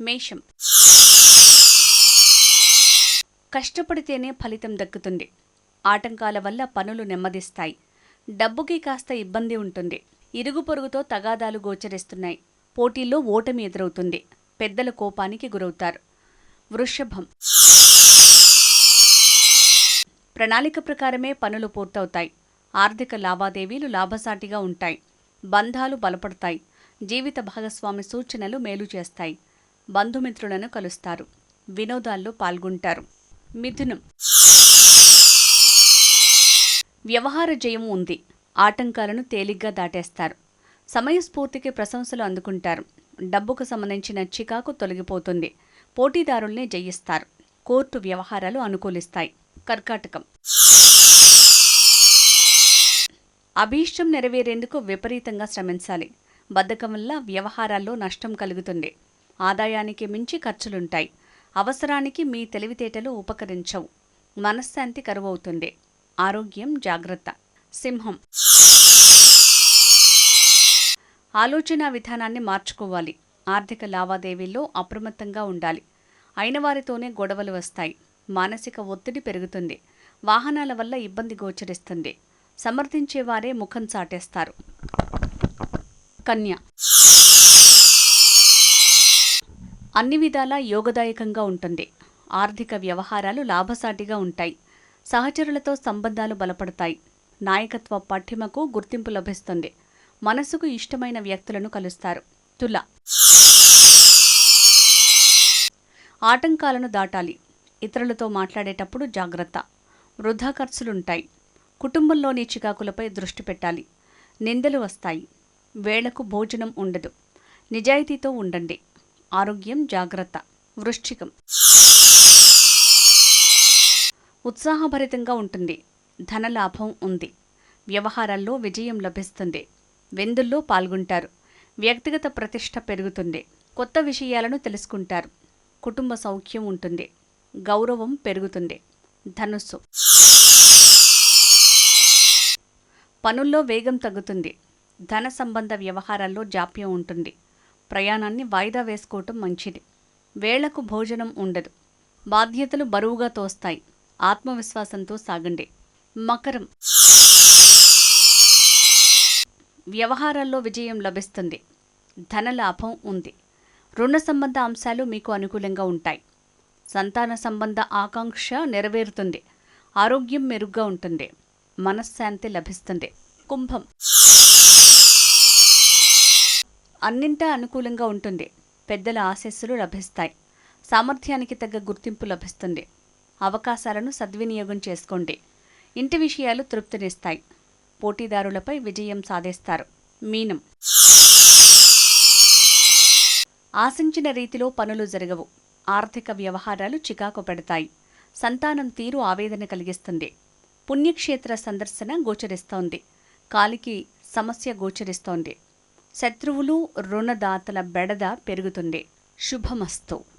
మేషం. కష్టపడితేనే ఫలితం దక్కుతుంది. ఆటంకాల వల్ల పనులు నెమ్మదిస్తాయి. డబ్బుకి కాస్త ఇబ్బంది ఉంటుంది. ఇరుగు పొరుగుతో తగాదాలు గోచరిస్తున్నాయి. పోటీల్లో ఓటమి ఎదురవుతుంది. పెద్దల కోపానికి గురవుతారు. వృషభం. ప్రణాళిక ప్రకారమే పనులు పూర్తవుతాయి. ఆర్థిక లావాదేవీలు లాభసాటిగా ఉంటాయి. బంధాలు బలపడతాయి. జీవిత భాగస్వామి సూచనలు మేలు చేస్తాయి. బంధుమిత్రులను కలుస్తారు. వినోదాల్లో పాల్గొంటారు. మిథునం. వ్యవహార జయం ఉంది. ఆటంకాలను తేలిగ్గా దాటేస్తారు. సమయస్ఫూర్తికి ప్రశంసలు అందుకుంటారు. డబ్బుకు సంబంధించిన చికాకు తొలగిపోతుంది. పోటీదారుల్ని జయిస్తారు. కోర్టు వ్యవహారాలు అనుకూలిస్తాయి. కర్కాటకం. అభీష్టం నెరవేరేందుకు విపరీతంగా శ్రమించాలి. బద్ధకం వల్ల వ్యవహారాల్లో నష్టం కలుగుతుంది. ఆదాయానికి మించి ఖర్చులుంటాయి. అవసరానికి మీ తెలివితేటలు ఉపకరించవు. మనశ్శాంతి కరువవుతుంది. ఆరోగ్యం జాగ్రత్త. సింహం. ఆలోచన విధానాన్ని మార్చుకోవాలి. ఆర్థిక లావాదేవీల్లో అప్రమత్తంగా ఉండాలి. అయిన వారితోనే గొడవలు వస్తాయి. మానసిక ఒత్తిడి పెరుగుతుంది. వాహనాల వల్ల ఇబ్బంది గోచరిస్తుంది. సమర్థించేవారే ముఖం చాటేస్తారు. కన్య. అన్ని విధాలా యోగదాయకంగా ఉంటుంది. ఆర్థిక వ్యవహారాలు లాభసాటిగా ఉంటాయి. సహచరులతో సంబంధాలు బలపడతాయి. నాయకత్వ పఠిమకు గుర్తింపు లభిస్తుంది. మనసుకు ఇష్టమైన వ్యక్తులను కలుస్తారు. తుల ఆటంకాలను దాటాలి. ఇతరులతో మాట్లాడేటప్పుడు జాగ్రత్త. వృధా ఖర్చులుంటాయి. కుటుంబంలోని చికాకులపై దృష్టి పెట్టాలి. నిందలు వస్తాయి. వేళకు భోజనం ఉండదు. నిజాయితీతో ఉండండి. ఆరోగ్యం జాగ్రత్త. వృశ్చికం. ఉత్సాహభరితంగా ఉంటుంది. ధనలాభం ఉంది. వ్యవహారాల్లో విజయం లభిస్తుంది. వెందుల్లో పాల్గొంటారు. వ్యక్తిగత ప్రతిష్ట పెరుగుతుంది. కొత్త విషయాలను తెలుసుకుంటారు. కుటుంబ సౌఖ్యం ఉంటుంది. గౌరవం పెరుగుతుంది. ధనుస్సు. పనుల్లో వేగం తగ్గుతుంది. ధన సంబంధ వ్యవహారాల్లో జాప్యం ఉంటుంది. ప్రయాణాన్ని వాయిదా వేసుకోవటం మంచిది. వేళకు భోజనం ఉండదు. బాధ్యతలు బరువుగా తోస్తాయి. ఆత్మవిశ్వాసంతో సాగండి. మకరం. వ్యవహారాల్లో విజయం లభిస్తుంది. ధన లాభం ఉంది. రుణ సంబంధ అంశాలు మీకు అనుకూలంగా ఉంటాయి. సంతాన సంబంధ ఆకాంక్ష నెరవేరుతుంది. ఆరోగ్యం మెరుగ్గా ఉంటుంది. మనశ్శాంతి లభిస్తుంది. కుంభం. అన్నింటా అనుకూలంగా ఉంటుంది. పెద్దల ఆశస్సులు లభిస్తాయి. సామర్థ్యానికి తగ్గ గుర్తింపు లభిస్తుంది. అవకాశాలను సద్వినియోగం చేసుకోండి. ఇంటి విషయాలు తృప్తినిస్తాయి. పోటీదారులపై విజయం సాధిస్తారు. మీనం. ఆశించిన రీతిలో పనులు జరగవు. ఆర్థిక వ్యవహారాలు చికాకు పెడతాయి. సంతానం తీరు ఆవేదన కలిగిస్తుంది. పుణ్యక్షేత్ర సందర్శన గోచరిస్తోంది. కాలికి సమస్య గోచరిస్తోంది. శత్రువులు రుణదాతల బెడద పెరుగుతుంది. శుభమస్తు.